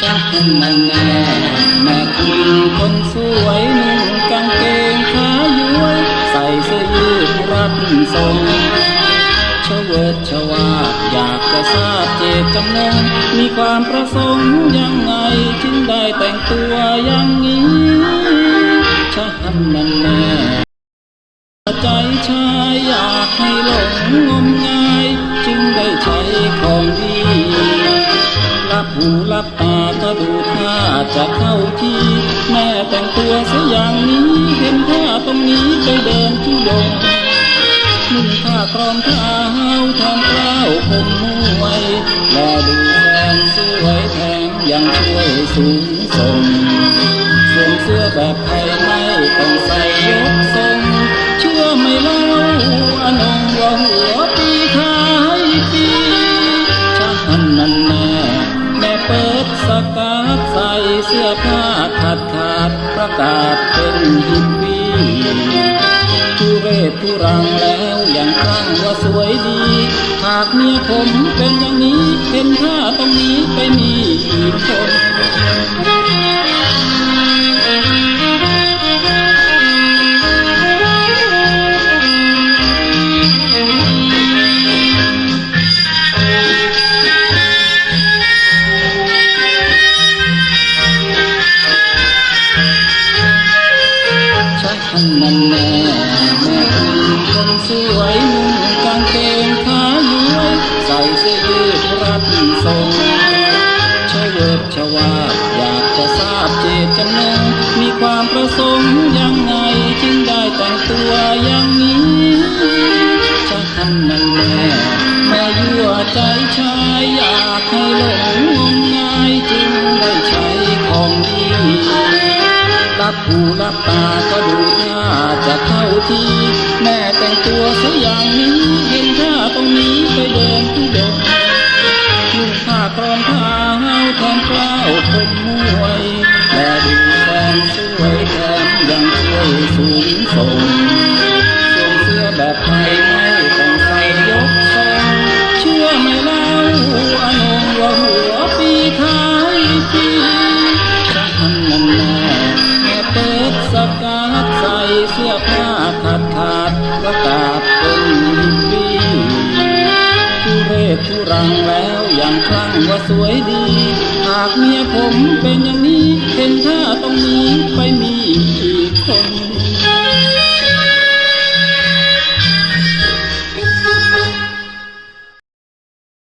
ชักมันแน่แม่คุณคนสวยนุ่งกางเกงขาย้วย ใส่เสื้อยืดรัดทรง ทราบเจตจำนง มีความประสงค์ยังไงจึงได้แต่งตัวอย่างนี้ชักมันแน่ใจชายอยากให้หลงงมงาย จึงได้ใช้ของดีรับหูรับตาก็ดูท่าจะเข้าที่ แม่แต่งตัวเสียอย่างนี้เห็นท่าตรงนี้ไปเดินทุดงค์นุ่งผ้ากรองเท้าแทน ดูแฟนสวยแถมยังช่วยสูงส่งสวมเสื้อแบบไทยไม่ต้องใส่ยกทรงเชื่อไม่เล่าอนงว่าหัวปีท้ายปีชาหันนันแน่แม่เปิดสกัดใส่เสื้อผ้าขาดขาดประกาศเป็นฮิปปี้ทุเรศทุรังแล้วอย่างคลั่งว่าสากเมียผมเป็นอย่างนี้เห็นท่าตรงนี้ไปมีอีกคนชักหันนั่นแน่แม่คุณคนสวย เชเวิดชวาอยากจะทราบเจตจำนงมีความประสงค์ยังไงจึงได้แต่งตัวอย่างนี้ชักหันนั่นแน่แม่ยั่วใจชายอยากให้หลงงมงายจึงได้ใช้ของดีรับหูรับตาก็ดูท่าจะเข้าที่าแทนเกล้าวผมมวยแต่ดูแฟนสวยแถมยังช่วยสูงส่งสวมเสื้อแบบไทยไม่ต้องใส่ยกทรงเชื่อไหมเล่าอนงว่าหัวปีท้ายปีชักมันนันแน่แม่เปิดสกัดใส่เสื้อผ้าขาดขาดระก ศทุรังแล้วอย่างครั้งว่าสวยดี หากเมียผมเป็นอย่างนี้เห็นท่าต้องหนีไปมีอีกคน